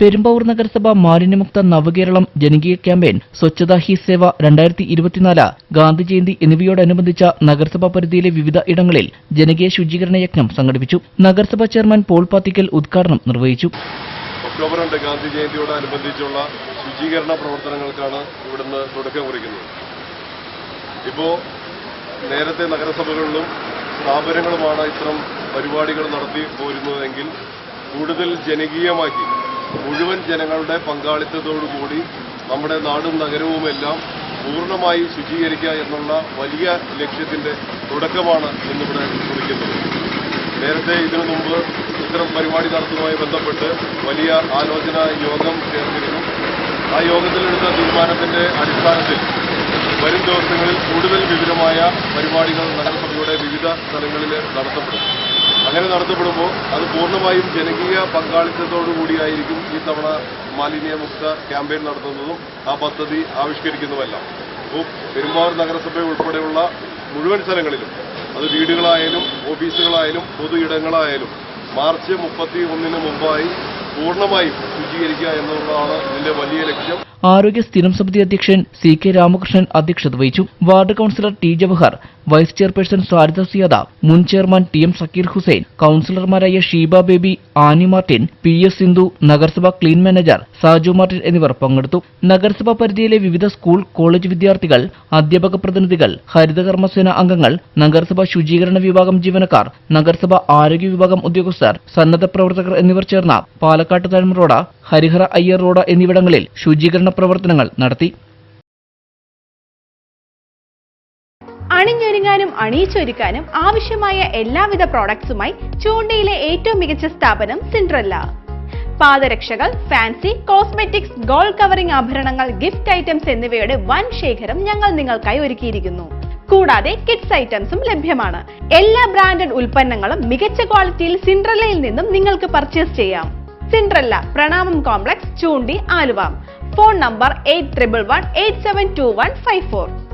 പെരുമ്പാവൂർ നഗരസഭ മാലിന്യമുക്ത നവകേരളം ജനകീയ ക്യാമ്പയിൻ സ്വച്ഛത ഹി സേവ രണ്ടായിരത്തി ഇരുപത്തിനാല് ഗാന്ധി ജയന്തി എന്നിവയോടനുബന്ധിച്ച നഗരസഭാ പരിധിയിലെ വിവിധ ഇടങ്ങളിൽ ജനകീയ ശുചീകരണ യജ്ഞം സംഘടിപ്പിച്ചു. നഗരസഭാ ചെയർമാൻ പോൾ പാത്തിക്കൽ ഉദ്ഘാടനം നിർവഹിച്ചു. ഒക്ടോബർ രണ്ട് ഗാന്ധി ജയന്തിയോടനുബന്ധിച്ചുള്ള ശുചീകരണ പ്രവർത്തനങ്ങൾക്കാണ് ഇവിടുന്ന് തുടക്കം കുറിക്കുന്നത്. ഇപ്പോ നേരത്തെ നഗരസഭകളിലും സ്ഥാപനങ്ങളുമാണ് ഇത്തരം പരിപാടികൾ നടത്തി പോരുന്നതെങ്കിൽ കൂടുതൽ ജനകീയമാക്കി മുഴുവൻ ജനങ്ങളുടെ പങ്കാളിത്തത്തോടുകൂടി നമ്മുടെ നാടും നഗരവുമെല്ലാം പൂർണമായി ശുചീകരിക്കുക എന്നുള്ള വലിയ ലക്ഷ്യത്തിന്റെ തുടക്കമാണ് ഇന്നിവിടെ കുറിക്കുന്നത്. നേരത്തെ ഇതിനു മുമ്പ് ഇത്തരം പരിപാടി നടത്തുന്നതുമായി ബന്ധപ്പെട്ട് വലിയ ആലോചന യോഗം ചേർന്നിരുന്നു ആ യോഗത്തിലെടുത്ത തീരുമാനത്തിന്റെ അടിസ്ഥാനത്തിൽ വരും ദിവസങ്ങളിൽ കൂടുതൽ വിപുലമായ പരിപാടികൾ നഗരസഭയുടെ വിവിധ സ്ഥലങ്ങളിൽ നടത്തപ്പെടും. അങ്ങനെ നടത്തപ്പെടുമ്പോൾ അത് പൂർണമായും ജനകീയ പങ്കാളിത്തത്തോടു കൂടിയായിരിക്കും ഈ തവണ മാലിന്യമുക്ത ക്യാമ്പയിൻ നടത്തുന്നതും ആ പദ്ധതി ആവിഷ്കരിക്കുന്നതുമെല്ലാം. അപ്പോൾ പെരുമ്പാവൂർ നഗരസഭ ഉൾപ്പെടെയുള്ള മുഴുവൻ സ്ഥലങ്ങളിലും അത് വീടുകളായാലും ഓഫീസുകളായാലും പൊതു ഇടങ്ങളായാലും മാർച്ച് മുപ്പത്തി ഒന്നിന് മുമ്പായി വലിയ ലക്ഷ്യം. ആരോഗ്യ സ്ഥിരം സമിതി അധ്യക്ഷൻ സി കെ രാമകൃഷ്ണൻ അധ്യക്ഷത വഹിച്ചു. Ward councillor T Jawahar vice chairperson Sarida Siyad മുൻ chairman T M Sakir Hussain കൌൺസിലർമാരായ Sheeba Baby Annie Martin P S Sindhu നഗരസഭ ക്ലീൻ മാനേജർ സാജു മാർട്ടിൻ എന്നിവർ പങ്കെടുത്തു. നഗരസഭാ പരിധിയിലെ വിവിധ സ്കൂൾ കോളേജ് വിദ്യാർത്ഥികൾ അധ്യാപക പ്രതിനിധികൾ ഹരിതകർമ്മസേന അംഗങ്ങൾ നഗരസഭാ ശുചീകരണ വിഭാഗം ജീവനക്കാർ നഗരസഭാ ആരോഗ്യ വിഭാഗം ഉദ്യോഗസ്ഥർ സന്നദ്ധ പ്രവർത്തകർ എന്നിവർ ചേർന്ന പാലക്കാട്ട് താഴ്മ റോഡ് ഹരിഹര അയ്യർ റോഡ എന്നിവിടങ്ങളിൽ ശുചീകരണ പ്രവർത്തനങ്ങൾ നടത്തി. അണിഞ്ഞൊരുങ്ങാനും അണിയിച്ചൊരുക്കാനും ആവശ്യമായ എല്ലാവിധ പ്രോഡക്ട്സുമായി ചൂണ്ടയിലെ ഏറ്റവും മികച്ച സ്ഥാപനം സിൻഡ്രല്ല പാദരക്ഷകൾ ഫാൻസി കോസ്മെറ്റിക്സ് ഗോൾഡ് കവറിംഗ് ആഭരണങ്ങൾ ഗിഫ്റ്റ് ഐറ്റംസ് എന്നിവയുടെ വൻ ശേഖരം ഞങ്ങൾ നിങ്ങൾക്കായി ഒരുക്കിയിരിക്കുന്നു. കൂടാതെ കിഡ്സ് ഐറ്റംസും ലഭ്യമാണ്. എല്ലാ ബ്രാൻഡഡ് ഉൽപ്പന്നങ്ങളും മികച്ച ക്വാളിറ്റിയിൽ സിൻഡ്രല്ലയിൽ നിന്നും നിങ്ങൾക്ക് പർച്ചേസ് ചെയ്യാം. Cinderella Pranamam complex Choondy Aluva. Phone number eight triple one eight seven two one five four